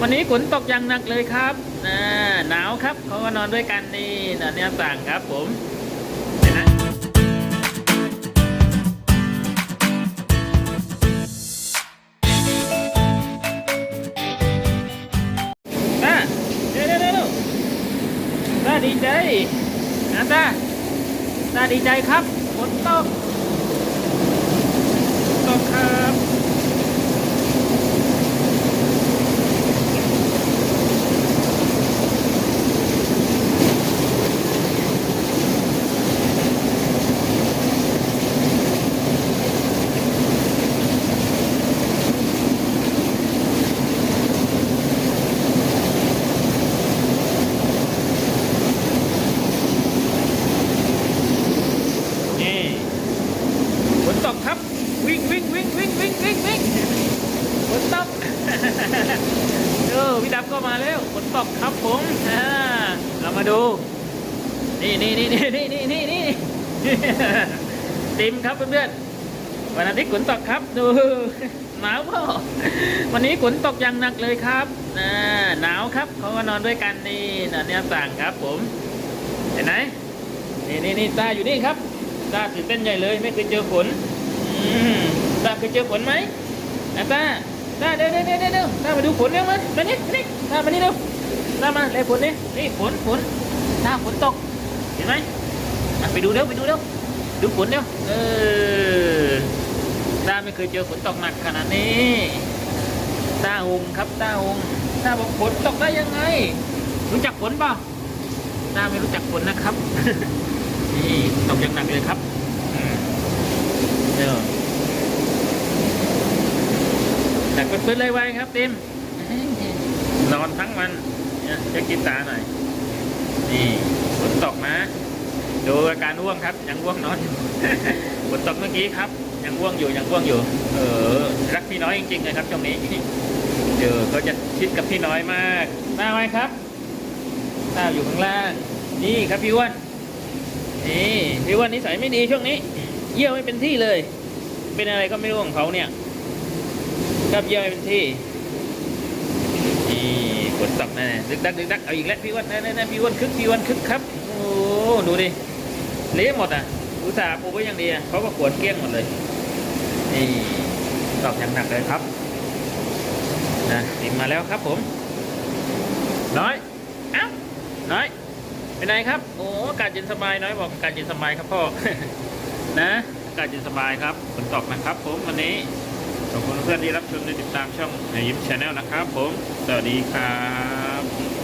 วันนี้ฝนตกอย่างหนักเลยครับอ่าหนาวครับเขาก็นอนด้วยกันนี่นอนเนี่ยสั่งครับผมเห็นไหมตาเดี๋ยวเดี๋ยวเดี๋ยวตาดีใจนะตาตาดีใจครับฝนตกตกครับ นี่ ฝนตกครับวิ่งวิ่งวิ่งวิ่งวิ่งวิ่งวิ่งฝนตกเออพี่ดำก็มาแล้วฝนตกครับผมอ่าเรามาดูนี่นี่นี่นี่นี่นี่นี่นี่ติมครับเพื่อนๆวันอาทิตย์ฝนตกครับดูหนาวพ่อวันนี้ฝนตกอย่างหนักเลยครับอ่าหนาวครับเขาก็นอนด้วยกันนี่นอนเนี่ยสั่งครับผมเห็นไหมนี่นี่นี่ตาอยู่นี่ครับ ตาตื่นเต้นใหญ่เลย ไม่เคยเจอฝนอืมตาเคยเจอฝนไหมอะตาตาเดี๋ยวเดี๋ยวเดี๋ยวเดี๋ยวตามาดูฝนเร็วมามานี่มานี่ตามานี่เร็วตามาเลยฝนนี่นี่ฝนฝนตาฝนตก เห็นไหมอะไปดูเร็วไปดูเร็วดูฝนเร็วเออตาไม่เคยเจอฝนตกหนักขนาดนี้ตาหงครับตาหงตาบอกฝนตกได้ยังไง รู้จักฝนเปล่าตาไม่รู้จักฝนนะครับนี่ตก อย่างหนักเลยครับอืมเดี๋ยวหนักเป็นๆเลยไว้ครับติมนอนทั้งวันเนี่ยจะกินตาหน่อย นี่ฝนตกนะดูอาการง่วงครับ ยังง่วงนอนฝนตกเมื่อกี้ครับ ยังง่วงอยู่ยังง่วงอยู่ เออ รักพี่น้อยจริงๆเลยครับช่วงนี้เดี๋ยวเขาจะชิดกับพี่น้อยมากมาไหมครับต้าอยู่ข้างล่าง นี่ครับพี่อ้วน นี่พี่อ้วนนิสัยไม่ดีช่วงนี้ เยี่ยวไม่เป็นที่เลย เป็นอะไรก็ไม่รู้ของเขาเนี่ยครับเยี่ยวไม่เป็นที่นี่ฝนตกแน่ๆดึกดักดึกดักเอาอีกแล้วพี่อ้วนแน่ๆพี่อ้วนคึกพี่อ้วนคึกครับโอ้ดูดิเละหมดอะอุตส่าห์ปูไว้อย่างดีอะเขาก็ขวนเกลี้ยงหมดเลยนี่ตอกอย่างหนักเลยครับนะติดมาแล้วครับผมน้อยเอ้าน้อย เป็นไงครับ โอ้อากาศเย็นสบายน้อยบอกอากาศเย็นสบายครับพ่อ นะอากาศเย็นสบายครับฝนตกนะครับผมวันนี้ขอบคุณเพื่อนที่รับชมและติดตามช่องยิ้มชาแนลนะครับผม สวัสดีครับ